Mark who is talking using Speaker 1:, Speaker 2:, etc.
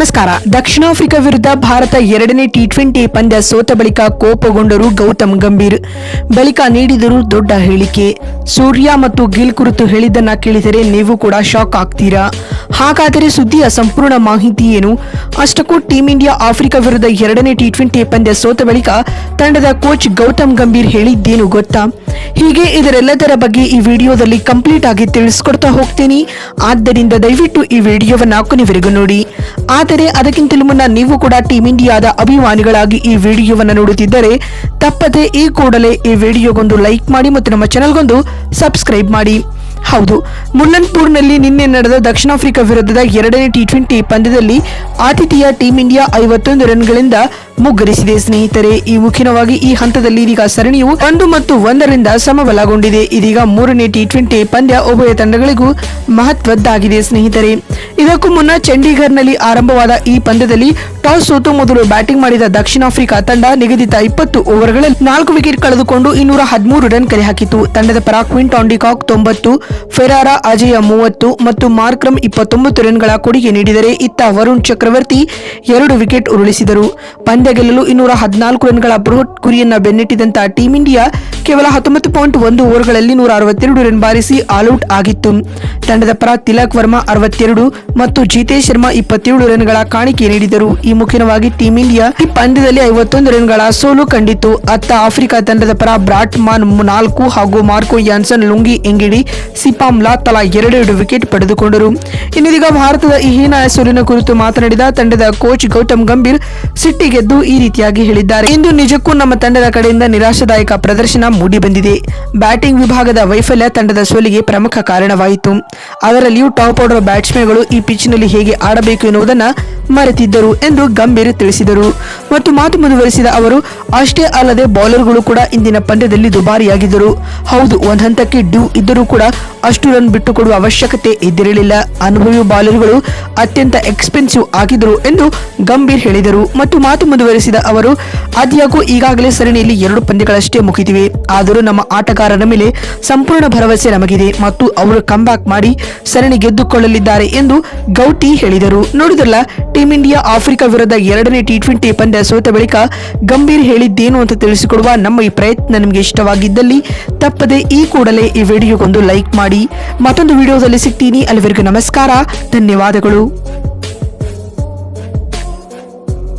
Speaker 1: ನಮಸ್ಕಾರ. ದಕ್ಷಿಣ ಆಫ್ರಿಕಾ ವಿರುದ್ಧ ಭಾರತ ಎರಡನೇ ಟಿ ಟ್ವೆಂಟಿ ಪಂದ್ಯ ಸೋತ ಬಳಿಕ ಕೋಪಗೊಂಡರು ಗೌತಮ್ ಗಂಭೀರ್. ಬಳಿಕ ನೀಡಿದರು ದೊಡ್ಡ ಹೇಳಿಕೆ. ಸೂರ್ಯ ಮತ್ತು ಗಿಲ್ ಕುರಿತು ಹೇಳಿದ್ದನ್ನ ಕೇಳಿದರೆ ನೀವು ಕೂಡ ಶಾಕ್ ಆಗ್ತೀರಾ? ಹಾಗಾದರೆ ಸುದ್ದಿಯ ಸಂಪೂರ್ಣ ಮಾಹಿತಿ ಏನು? ಅಷ್ಟಕ್ಕೂ ಟೀಂ ಇಂಡಿಯಾ ಆಫ್ರಿಕಾ ವಿರುದ್ಧ ಎರಡನೇ ಟಿ ಟ್ವೆಂಟಿ ಪಂದ್ಯ ಸೋತ ಬಳಿಕ ತಂಡದ ಕೋಚ್ ಗೌತಮ್ ಗಂಭೀರ್ ಹೇಳಿದ್ದೇನು ಗೊತ್ತಾ? ಹೀಗೆ ಇದರೆಲ್ಲದರ ಬಗ್ಗೆ ಈ ವಿಡಿಯೋದಲ್ಲಿ ಕಂಪ್ಲೀಟ್ ಆಗಿ ತಿಳಿಸ್ಕೊಡ್ತಾ ಹೋಗ್ತೀನಿ. ಆದ್ದರಿಂದ ದಯವಿಟ್ಟು ಈ ವಿಡಿಯೋವನ್ನು ಕೊನೆವರೆಗೂ ನೋಡಿ. ಆದರೆ ಅದಕ್ಕಿಂತಲೂ ಮುನ್ನ ನೀವು ಕೂಡ ಟೀಂ ಇಂಡಿಯಾದ ಅಭಿಮಾನಿಗಳಾಗಿ ಈ ವಿಡಿಯೋವನ್ನು ನೋಡುತ್ತಿದ್ದರೆ ತಪ್ಪದೆ ಈ ಕೂಡಲೇ ಈ ವಿಡಿಯೋಗೊಂದು ಲೈಕ್ ಮಾಡಿ ಮತ್ತು ನಮ್ಮ ಚಾನಲ್ಗೊಂದು ಸಬ್ಸ್ಕ್ರೈಬ್ ಮಾಡಿ. ಹೌದು. ಮುಲ್ಲನ್ಪುರ್ನಲ್ಲಿ ನಿನ್ನೆ ನಡೆದ ದಕ್ಷಿಣ ಆಫ್ರಿಕಾ ವಿರುದ್ಧದ ಎರಡನೇ ಟಿ ಟ್ವೆಂಟಿ ಪಂದ್ಯದಲ್ಲಿ ಆತಿಥೇಯ ಟೀಂ ಇಂಡಿಯಾ ಐವತ್ತೊಂದು ರನ್ಗಳಿಂದ ಮುಗ್ಗರಿಸಿದೆ. ಸ್ನೇಹಿತರೆ, ಈ ಮುಖ್ಯವಾಗಿ ಈ ಹಂತದಲ್ಲಿ ಇದೀಗ ಸರಣಿಯು ಒಂದು ಮತ್ತು ಒಂದರಿಂದ ಸಮಬಲಗೊಂಡಿದೆ. ಇದೀಗ ಮೂರನೇ ಟಿ ಟ್ವೆಂಟಿ ಪಂದ್ಯ ಉಭಯ ತಂಡಗಳಿಗೂ ಮಹತ್ವದ್ದಾಗಿದೆ ಸ್ನೇಹಿತರೆ. ಇದಕ್ಕೂ ಮುನ್ನ ಚಂಡೀಗಢ್ನಲ್ಲಿ ಆರಂಭವಾದ ಈ ಪಂದ್ಯದಲ್ಲಿ ಟಾಸ್ ಸೋತು ಮೊದಲು ಬ್ಯಾಟಿಂಗ್ ಮಾಡಿದ ದಕ್ಷಿಣ ಆಫ್ರಿಕಾ ತಂಡ ನಿಗದಿತ ಇಪ್ಪತ್ತು ಓವರ್ಗಳಲ್ಲಿ ನಾಲ್ಕು ವಿಕೆಟ್ ಕಳೆದುಕೊಂಡು ಇನ್ನೂರ ಹದಿಮೂರು ರನ್ ಕಲೆ ಹಾಕಿತು ತಂಡದ ಪರ ಕ್ವಿಂಟ್ ಡಿಕಾಕ್ ತೊಂಬತ್ತು ಫೆರಾರ, ಅಜಯ ಮೂವತ್ತು ಮತ್ತು ಮಾರ್ಕ್ರಮ್ ಇಪ್ಪತ್ತೊಂಬತ್ತು ರನ್ಗಳ ಕೊಡುಗೆ ನೀಡಿದರೆ ಇತ್ತ ವರುಣ್ ಚಕ್ರವರ್ತಿ ಎರಡು ವಿಕೆಟ್ ಉರುಳಿಸಿದರು. ಪಂದ್ಯ ಗೆಲ್ಲಲು ಇನ್ನೂರ ಹದಿನಾಲ್ಕು ರನ್ಗಳ ಬೃಹತ್ ಗುರಿಯನ್ನ ಬೆನ್ನಟ್ಟಿದಂತ ಟೀಂ ಇಂಡಿಯಾ ಕೇವಲ ಹತ್ತೊಂಬತ್ತು ಪಾಯಿಂಟ್ ಒಂದು ಓವರ್ಗಳಲ್ಲಿ ನೂರ ಅರವತ್ತೆರಡು ರನ್ ಬಾರಿಸಿ ಆಲ್ಔಟ್ ಆಗಿತ್ತು. ತಂಡದ ಪರ ತಿಲಕ್ ವರ್ಮಾ ಅರವತ್ತೆರಡು ಮತ್ತು ಜಿತೇಶ್ ಶರ್ಮಾ ಇಪ್ಪತ್ತೇಳು ರನ್ಗಳ ಕಾಣಿಕೆ ನೀಡಿದರು. ಈ ಮುಖ್ಯವಾಗಿ ಟೀಂ ಇಂಡಿಯಾ ಈ ಪಂದ್ಯದಲ್ಲಿ ಐವತ್ತೊಂದು ರನ್ಗಳ ಸೋಲು ಕಂಡಿತು ಅತ್ತ ಆಫ್ರಿಕಾ ತಂಡದ ಪರ ಬ್ರಾಟ್ ಮಾನ್ ನಾಲ್ಕು ಹಾಗೂ ಮಾರ್ಕೋ ಯಾನ್ಸನ್ ಲುಂಗಿ ಎಂಗಿಡಿ ಸಿಪಾಮ್ಲಾ ತಲಾ ಎರಡೆರಡು ವಿಕೆಟ್ ಪಡೆದುಕೊಂಡರು. ಇನ್ನಿದೀಗ ಭಾರತದ ಈ ಹೀನಾಯ ಸೋಲಿನ ಕುರಿತು ಮಾತನಾಡಿದ ತಂಡದ ಕೋಚ್ ಗೌತಮ್ ಗಂಭೀರ್ ಸಿಟ್ಟಿಗೆದ್ದು ಈ ರೀತಿಯಾಗಿ ಹೇಳಿದ್ದಾರೆ. ಇಂದು ನಿಜಕ್ಕೂ ನಮ್ಮ ತಂಡದ ಕಡೆಯಿಂದ ನಿರಾಶಾದಾಯಕ ಪ್ರದರ್ಶನ ಮೂಡಿ ಬಂದಿದೆ. ಬ್ಯಾಟಿಂಗ್ ವಿಭಾಗದ ವೈಫಲ್ಯ ತಂಡದ ಸೋಲಿಗೆ ಪ್ರಮುಖ ಕಾರಣವಾಯಿತು. ಅದರಲ್ಲಿಯೂ ಟಾಪ್ ಆರ್ಡರ್ ಬ್ಯಾಟ್ಸ್ಮನ್ಗಳು ಈ ಪಿಚ್ನಲ್ಲಿ ಹೇಗೆ ಆಡಬೇಕು ಎನ್ನುವುದನ್ನು ಮರೆತಿದ್ದರು ಎಂದು ಗಂಭೀರ್ ತಿಳಿಸಿದರು. ಮತ್ತು ಮಾತು ಮುಂದುವರಿಸಿದ ಅವರು, ಅಷ್ಟೇ ಅಲ್ಲದೆ ಬೌಲರ್ಗಳು ಕೂಡ ಇಂದಿನ ಪಂದ್ಯದಲ್ಲಿ ದುಬಾರಿಯಾಗಿದ್ದರು. ಹೌದು, ಒಂದ್ ಹಂತಕ್ಕೆ ಡ್ಯೂ ಇದ್ದರೂ ಕೂಡ ಅಷ್ಟು ರನ್ ಬಿಟ್ಟುಕೊಡುವ ಅವಶ್ಯಕತೆ ಇದ್ದಿರಲಿಲ್ಲ. ಅನುಭವಿ ಬೌಲರ್ಗಳು ಅತ್ಯಂತ ಎಕ್ಸ್ಪೆನ್ಸಿವ್ ಆಗಿದ್ದರು ಎಂದು ಗಂಭೀರ್ ಹೇಳಿದರು. ಮತ್ತು ಮಾತು ಮುಂದುವರಿಸಿದ ಅವರು, ಆದ್ಯಾಗೂ ಈಗಾಗಲೇ ಸರಣಿಯಲ್ಲಿ ಎರಡು ಪಂದ್ಯಗಳಷ್ಟೇ ಮುಗಿದಿವೆ. ಆದರೂ ನಮ್ಮ ಆಟಗಾರರ ಮೇಲೆ ಸಂಪೂರ್ಣ ಭರವಸೆ ನಮಗಿದೆ ಮತ್ತು ಅವರು ಕಂಬ್ಯಾಕ್ ಮಾಡಿ ಸರಣಿ ಗೆದ್ದುಕೊಳ್ಳಲಿದ್ದಾರೆ ಎಂದು ಗೌಟಿ ಹೇಳಿದರು. ನೋಡಿದ್ರಲ್ಲ ಟೀಂ ಇಂಡಿಯಾ ಆಫ್ರಿಕಾ ವಿರುದ್ಧ ಎರಡನೇ ಟಿ ಟ್ವೆಂಟಿ ಪಂದ್ಯ ಸೋತ ಬಳಿಕ ಗಂಭೀರ್ ಹೇಳಿದ್ದೇನು ಅಂತ ತಿಳಿಸಿಕೊಡುವ ನಮ್ಮ ಈ ಪ್ರಯತ್ನ ನಿಮಗೆ ಇಷ್ಟವಾಗಿದ್ದಲ್ಲಿ ತಪ್ಪದೆ ಈ ಕೂಡಲೇ ಈ ವಿಡಿಯೋಗೊಂದು ಲೈಕ್ ಮಾಡಿ. ಮತ್ತೊಂದು ವಿಡಿಯೋದಲ್ಲಿ ಸಿಗ್ತೀನಿ. ಅಲ್ಲಿವರೆಗೂ ನಮಸ್ಕಾರ. ಧನ್ಯವಾದಗಳು.